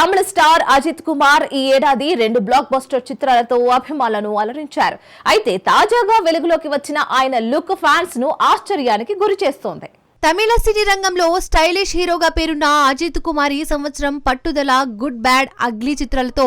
తమిళ star Ajit Kumar ఈ ఏడాది రెండు బ్లాక్ బస్టర్ చిత్రాలతో అభిమానులను అలరించారు. అయితే తాజాగా వెలుగులోకి వచ్చిన ఆయన లుక్ ఫ్యాన్స్ను ఆశ్చర్యానికి గురి చేస్తోంది. తమిళ సినీ రంగంలో స్టైలిష్ హీరోగా పేరున్న అజిత్ కుమార్ ఈ సంవత్సరం పట్టుదల గుడ్ బ్యాడ్ అగ్లీ చిత్రాలతో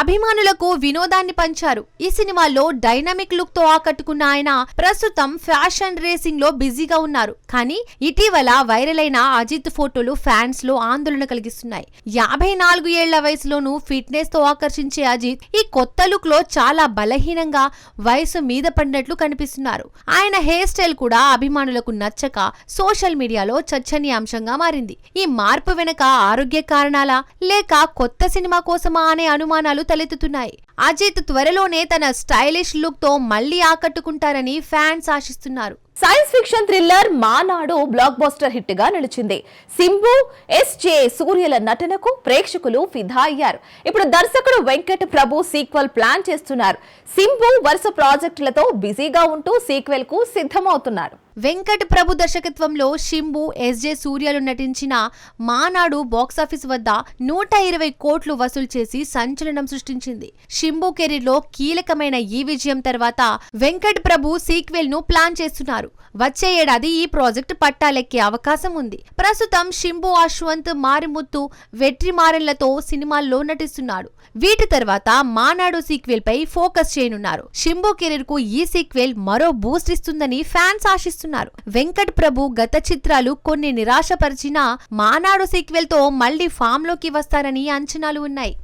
అభిమానులకు వినోదాన్ని పంచారు. ఈ సినిమాలో డైనమిక్ లుక్తో ఆకట్టుకున్న ఆయన ప్రస్తుతం ఫ్యాషన్ రేసింగ్లో బిజీగా ఉన్నారు. కానీ ఇటీవల వైరల్ అయిన అజిత్ ఫోటోలు ఫ్యాన్స్లో ఆందోళన కలిగిస్తున్నాయి. యాభై నాలుగు ఏళ్ళ వయసులోనూ ఫిట్నెస్తో ఆకర్షించే అజిత్ ఈ కొత్త లుక్లో చాలా బలహీనంగా వయసు మీద పడినట్లు కనిపిస్తున్నారు. ఆయన హెయిర్ స్టైల్ కూడా అభిమానులకు నచ్చక సోషల్ మీడియాలో చర్చనీయాంశంగా మారింది. ఈ మార్పు వెనుక ఆరోగ్య కారణాలా? లేక కొత్త సినిమా కోసమా అనే అనుమానాలు తలెత్తుతున్నాయి. అజిత్ త్వరలోనే తన స్టైలిష్ లుక్తో మళ్ళీ ఆకట్టుకుంటారని ఫ్యాన్స్ ఆశిస్తున్నారు. Science fiction thriller Maanaadu blockbuster హిట్గా నిలిచింది. సింబు ఎస్జే సూర్యల నటనకు ప్రేక్షకులు ఫిదా అయ్యారు. ఇప్పుడు దర్శకుడు వెంకట్ ప్రభు సీక్వెల్ ప్లాన్ చేస్తున్నారు. సింబు వరుస ప్రాజెక్టులతో బిజీగా ఉంటూ సీక్వెల్కు సిద్ధమవుతున్నారు. వెంకట్ ప్రభు దర్శకత్వంలో షింబు ఎస్జే సూర్యలు నటించిన మానాడు బాక్సాఫీస్ వద్ద నూట ఇరవై కోట్లు వసూలు చేసి సంచలనం సృష్టించింది. షింబు కెరీర్లో కీలకమైన ఈ విజయం తర్వాత వెంకట్ ప్రభు సీక్వెల్ను ప్లాన్ చేస్తున్నారు. వచ్చే ఏడాది ఈ ప్రాజెక్ట్ పట్టాలెక్కే అవకాశం ఉంది. ప్రస్తుతం షింబు అశ్వంత్ మారిముత్తు వెట్రిమారెన్లతో సినిమాల్లో నటిస్తున్నాడు. వీటి తర్వాత మానాడు సీక్వెల్ పై ఫోకస్ చేయనున్నారు. షింబు కెరీర్కు ఈ సీక్వెల్ మరో బూస్ట్ ఇస్తుందని ఫ్యాన్స్ ఆశిస్తున్నారు. వెంకట్ ప్రభు గత చిత్రాలు కొన్ని నిరాశపరిచినా మానాడు సీక్వెల్తో మళ్ళీ ఫామ్లోకి వస్తారని అంచనాలు ఉన్నాయి.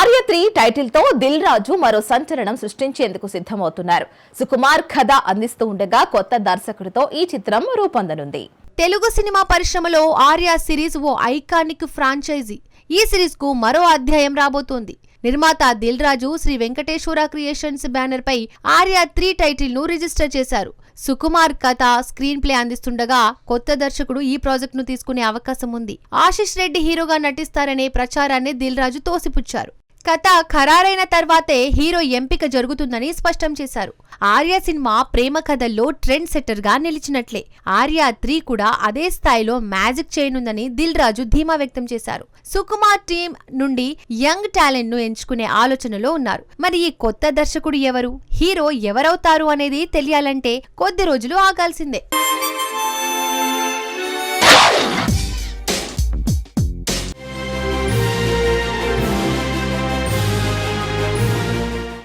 ఆర్య త్రీ టైటిల్తో దిల్ రాజు మరో సంచలనం సృష్టించేందుకు సిద్ధమవుతున్నారు. సుకుమార్ కథ అందిస్తూ ఉండగా కొత్త దర్శకుడితో ఈ చిత్రం రూపొందనుంది. తెలుగు సినిమా పరిశ్రమలో ఆర్య సిరీస్ ఓ ఐకానిక్ ఫ్రాంచైజీ. ఈ సిరీస్కు మరో అధ్యాయం రాబోతోంది. నిర్మాత దిల్ రాజు శ్రీ వెంకటేశ్వర క్రియేషన్స్ బ్యానర్ పై ఆర్య త్రీ టైటిల్ను రిజిస్టర్ చేశారు. సుకుమార్ కథ స్క్రీన్ ప్లే అందిస్తుండగా కొత్త దర్శకుడు ఈ ప్రాజెక్ట్ను తీసుకునే అవకాశం ఉంది. ఆశిష్ రెడ్డి హీరోగా నటిస్తారనే ప్రచారాన్ని దిల్ రాజు తోసిపుచ్చారు. కథ ఖరారైన తర్వాతే హీరో ఎంపిక జరుగుతుందని స్పష్టం చేశారు. ఆర్య సినిమా ప్రేమ కథల్లో ట్రెండ్ సెట్టర్గా నిలిచినట్లే. ఆర్య త్రీ కూడా అదే స్థాయిలో మ్యాజిక్ చేయనుందని దిల్ రాజు ధీమా వ్యక్తం చేశారు. సుకుమార్ టీం నుండి యంగ్ టాలెంట్ను ఎంచుకునే ఆలోచనలో ఉన్నారు. మరి ఈ కొత్త దర్శకుడు ఎవరు? హీరో ఎవరవుతారు అనేది తెలియాలంటే కొద్ది రోజులు ఆగాల్సిందే.